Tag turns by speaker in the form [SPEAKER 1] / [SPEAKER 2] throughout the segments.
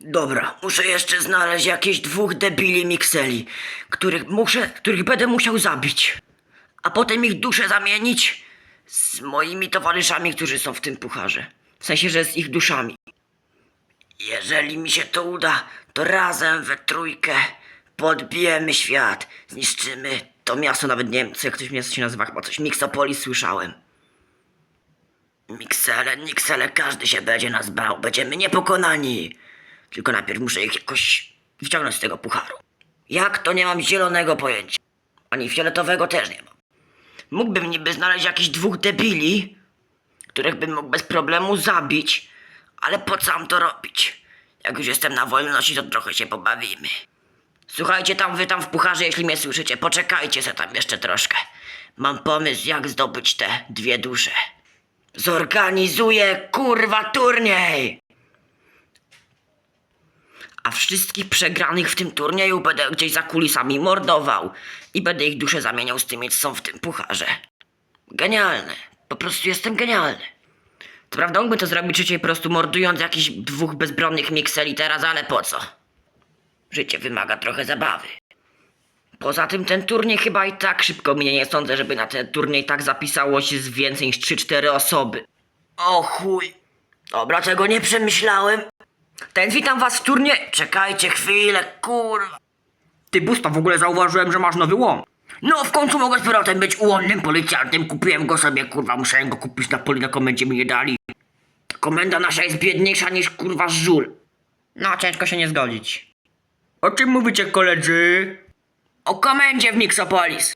[SPEAKER 1] Dobra, muszę jeszcze znaleźć jakieś dwóch debili mikseli, których muszę, których będę musiał zabić. A potem ich duszę zamienić z moimi towarzyszami, którzy są w tym pucharze. W sensie, że z ich duszami. Jeżeli mi się to uda, to razem we trójkę podbijemy świat, zniszczymy to miasto, nawet nie wiem, co jak ktoś miasto się nazywa, chyba coś Mixopolis słyszałem. Miksele, Niksele, każdy się będzie nas bał, będziemy niepokonani. Tylko najpierw muszę ich jakoś wyciągnąć z tego pucharu. Jak to nie mam zielonego pojęcia? Ani fioletowego też nie mam. Mógłbym niby znaleźć jakichś dwóch debili, których bym mógł bez problemu zabić, ale po co mam to robić? Jak już jestem na wolności, to trochę się pobawimy. Słuchajcie tam, wy tam w pucharze, jeśli mnie słyszycie, poczekajcie se tam jeszcze troszkę. Mam pomysł, jak zdobyć te dwie dusze. Zorganizuję kurwa turniej! A wszystkich przegranych w tym turnieju będę gdzieś za kulisami mordował i będę ich dusze zamieniał z tymi, co są w tym pucharze. Genialne. Po prostu jestem genialny. To prawda, mógłbym to zrobić życie po prostu mordując jakichś dwóch bezbronnych mikseli teraz, ale po co? Życie wymaga trochę zabawy. Poza tym ten turniej chyba i tak szybko minie. Nie sądzę, żeby na ten turniej tak zapisało się z więcej niż 3-4 osoby. O chuj. Dobra, tego nie przemyślałem. Ten witam was w turnie. Czekajcie chwilę, kurwa. Ty Busta, w ogóle zauważyłem, że masz nowy łom. No, w końcu mogę z powrotem być ułomnym policjantem. Kupiłem go sobie, kurwa, musiałem go kupić na poli, na komendzie mi nie dali. Komenda nasza jest biedniejsza niż kurwa żul. No, ciężko się nie zgodzić. O czym mówicie, koledzy? O komendzie w Mixopolis.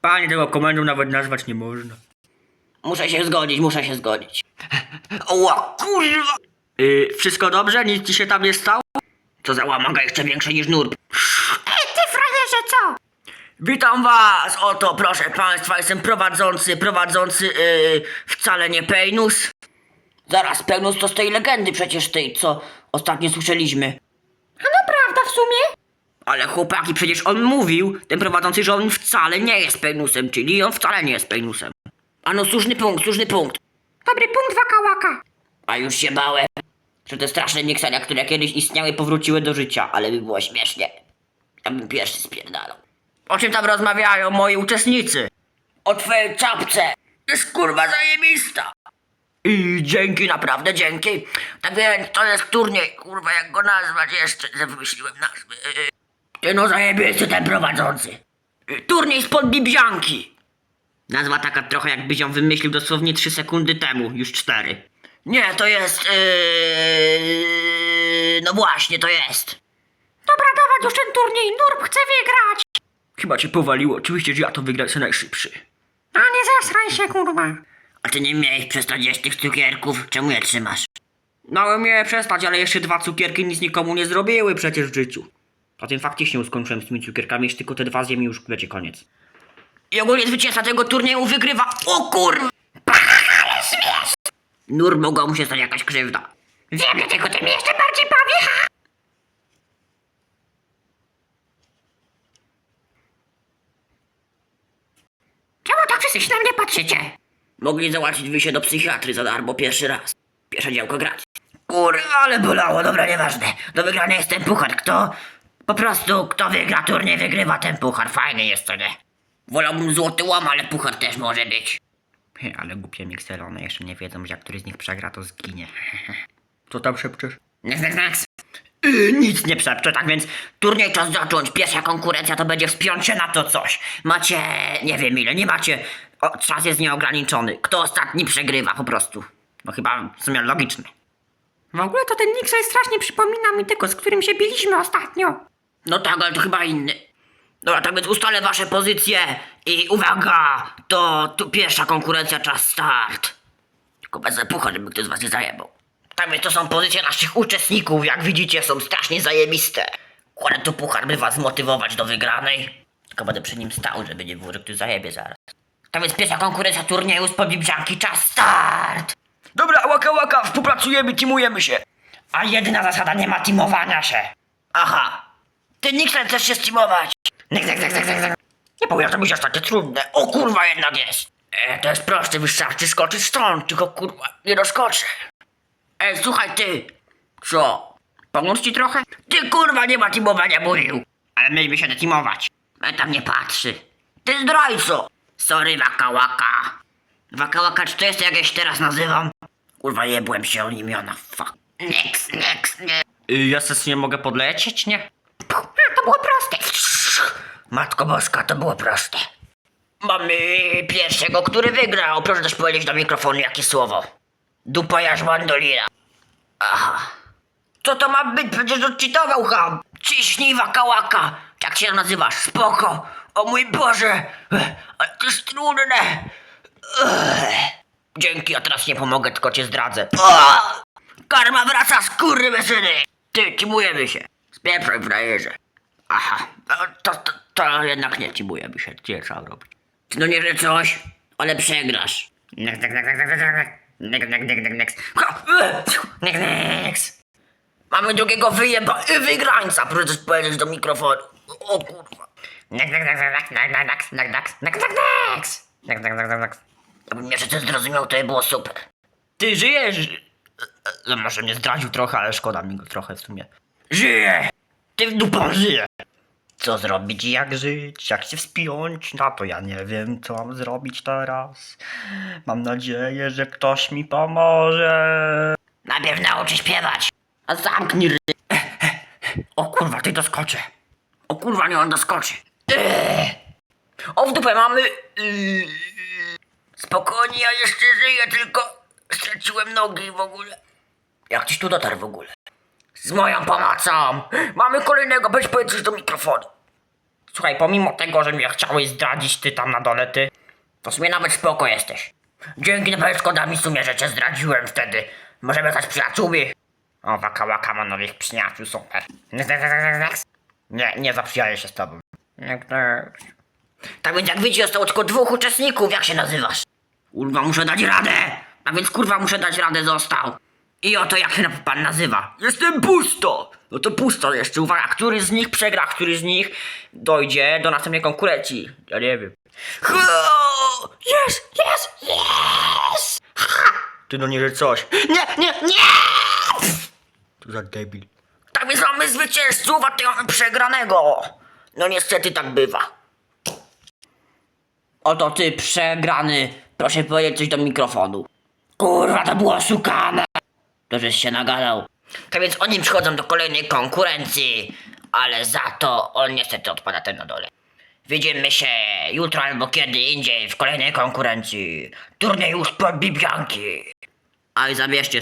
[SPEAKER 1] Panie, tego komendą nawet nazwać nie można. Muszę się zgodzić, muszę się zgodzić. O kurwa! Yy, wszystko dobrze? Nic ci się tam nie stało? Co za łamoga jeszcze większe niż nurb.
[SPEAKER 2] Ej, ty frajerze, co?
[SPEAKER 1] Witam was! Oto, proszę państwa, jestem prowadzący, prowadzący yy, wcale nie Pejnus. Zaraz, Pejnus to z tej legendy przecież tej, co ostatnio słyszeliśmy.
[SPEAKER 2] A naprawdę w sumie?
[SPEAKER 1] Ale chłopaki, przecież on mówił, ten prowadzący, że on wcale nie jest Pejnusem, czyli on wcale nie jest Pejnusem. A no, słuszny punkt, słuszny punkt.
[SPEAKER 2] Dobry punkt, waka łaka.
[SPEAKER 1] A już się bałem, że te straszne miksania, które kiedyś istniały, powróciły do życia, ale by było śmiesznie. Ja bym pierwszy spierdalał. O czym tam rozmawiają moi uczestnicy? O twojej czapce. Jest kurwa zajebista. I dzięki, naprawdę dzięki. Tak więc to jest turniej, kurwa, jak go nazwać jeszcze, że wymyśliłem nazwę. Ty no zajebisty ten prowadzący. Turniej spod bibzianki. Nazwa taka trochę jakbyś ją wymyślił dosłownie 3 sekundy temu, już 4. Nie, to jest. Yy... No właśnie, to jest.
[SPEAKER 2] Dobra, dawać już ten turniej, Nurb chce wygrać.
[SPEAKER 1] Chyba cię powaliło. Oczywiście, że ja to wygrać co najszybszy.
[SPEAKER 2] A nie zesraj się, kurwa.
[SPEAKER 1] A ty nie miałeś przestać jeść tych cukierków? Czemu je trzymasz? No, miałem przestać, ale jeszcze dwa cukierki nic nikomu nie zrobiły przecież w życiu. A tym faktycznie skończyłem z tymi cukierkami, już tylko te dwa zjem i już będzie koniec. I ogólnie zwycięzca tego turnieju wygrywa. O kurwa! Nur mogła mu się stać jakaś krzywda.
[SPEAKER 2] Wiem, dlatego ty mnie jeszcze bardziej bawi, ha? Czemu tak wszyscy się na mnie patrzycie?
[SPEAKER 1] Mogli załatwić wyjście do psychiatry za darmo pierwszy raz. Pierwsza działka gratis. Kurwa, ale bolało, dobra, nieważne. Do wygrania jest ten puchar. Kto? Po prostu, kto wygra turniej, wygrywa ten puchar. Fajny jest to, nie? Wolałbym złoty łam, ale puchar też może być. Ale głupie miksele, one jeszcze nie wiedzą, że jak któryś z nich przegra, to zginie. Co tam szepczesz? Next, next, next. Yy, nic nie przepczę, tak więc turniej czas zacząć. Pierwsza konkurencja to będzie wspiąć się na to coś. Macie, nie wiem ile, nie macie. O, czas jest nieograniczony. Kto ostatni przegrywa po prostu. No chyba w sumie logiczne.
[SPEAKER 2] W ogóle to ten Nixel strasznie przypomina mi tego, z którym się biliśmy ostatnio.
[SPEAKER 1] No tak, ale to chyba inny. Dobra, tak więc ustalę wasze pozycje i uwaga, to tu pierwsza konkurencja, czas start. Tylko bez pucha, żeby ktoś z was nie zajebał. Tak więc to są pozycje naszych uczestników, jak widzicie są strasznie zajebiste. Ale tu puchar by was zmotywować do wygranej. Tylko będę przy nim stał, żeby nie było, że ktoś zajebie zaraz. Tak więc pierwsza konkurencja turnieju z podbibrzanki, czas start! Dobra, łaka łaka, współpracujemy, teamujemy się. A jedyna zasada, nie ma teamowania się. Aha. Ty nikt nie chcesz się steamować. Nek, nek, nek, nek, nek. Nie powiem, to będzie aż takie trudne. O kurwa jednak jest. E, to jest proste, wystarczy skoczyć stąd, tylko kurwa nie doskoczę. Ej, słuchaj ty. Co? Pomóc ci trochę? Ty kurwa nie ma teamowania mówił. Ale mieliśmy się teamować. Ale tam nie patrzy. Ty zdrajco. Sorry wakałaka. Wakałaka, czy to jest jak ja się teraz nazywam? Kurwa jebłem się o imiona, fuck. Next, next, nie. Ja ses nie mogę podlecieć, nie?
[SPEAKER 2] A, to było proste.
[SPEAKER 1] Matko Boska, to było proste. Mamy pierwszego, który wygrał. Proszę też powiedzieć do mikrofonu jakie słowo. Dupajarz mandolina. Aha. Co to ma być? Przecież odczytował ham. Ciśnij wakałaka. Jak się nazywasz? Spoko. O mój Boże. Ale to jest trudne. Ech. Dzięki, a teraz nie pomogę, tylko cię zdradzę. O! Karma wraca z kurwy syny. Ty, timujemy się. Spieprzaj frajerze. Aha, no to, to, to jednak nie timujemy się. Nie trzeba robić. No nie, że coś, ale przegrasz. Next, next, next, next, next, next, next, next, next. Ha, e, next, next. Mamy drugiego wyjeba, y, wygrańca, proszę powiedzieć do mikrofonu. O kurwa. Next, next, next, next, next, next, next, next, next, next. Next, next, next, next. Jakbym jeszcze coś zrozumiał, to by było super. Ty żyjesz? No może mnie zdradził trochę, ale szkoda mi go trochę w sumie. Żyję! Ty w dupą żyję! Co zrobić, jak żyć, jak się wspiąć? Na to ja nie wiem, co mam zrobić teraz. Mam nadzieję, że ktoś mi pomoże. Najpierw nauczy śpiewać. A zamknij ry... O kurwa, ty doskoczę. O kurwa, nie on doskoczy. Eee. O w dupę mamy... Spokojnie, ja jeszcze żyję, tylko straciłem nogi w ogóle. Jak tyś tu dotarł w ogóle? Z moją pomocą! Mamy kolejnego, weź powiedz do mikrofonu. Słuchaj, pomimo tego, że mnie chciałeś zdradzić ty tam na dole, ty, to w sumie nawet spoko jesteś. Dzięki, naprawdę szkoda mi w sumie, że cię zdradziłem wtedy. Możemy stać przyjaciółmi. O, waka waka ma nowych przyjaciół, super. Nie, nie zaprzyjaję się z tobą. Tak więc jak widzicie, zostało tylko dwóch uczestników, jak się nazywasz? Kurwa, muszę dać radę! A więc kurwa, muszę dać radę, został. I oto jak się pan nazywa. Jestem pusto! No to pusto jeszcze, uwaga, który z nich przegra, który z nich dojdzie do następnej konkurencji. Ja nie wiem. Yes, yes, yes! Ty no nie, że coś. Nie, nie, nie! Tu za debil. Tak więc mamy zwycięzców, a ty mamy przegranego. No niestety tak bywa. Oto ty przegrany. Proszę powiedzieć coś do mikrofonu. Kurwa, to było szukane. To żeś się nagadał. Tak więc oni przychodzą do kolejnej konkurencji, ale za to on niestety odpada ten na dole. Widzimy się jutro albo kiedy indziej w kolejnej konkurencji. Turniej już pod Bibianki. A i zabierzcie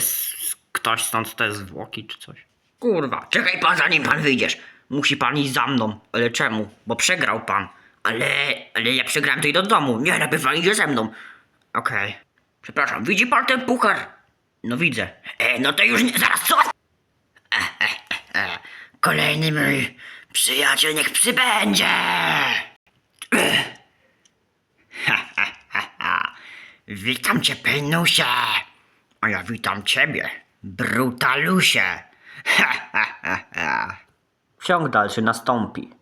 [SPEAKER 1] ktoś stąd te zwłoki czy coś. Kurwa, czekaj pan zanim pan wyjdziesz. Musi pan iść za mną. Ale czemu? Bo przegrał pan. Ale, ale ja przegrałem i do domu. Nie, najpierw pan idzie ze mną. Okej. Przepraszam, widzi pan ten puchar? No widzę. E, no to już nie, zaraz co? E, e, e, e. Kolejny mój przyjaciel niech przybędzie. E. Ha, ha, ha, ha. Witam cię, Penusie. A ja witam ciebie, Brutalusie. Ha, ha, ha, ha. Ciąg dalszy nastąpi.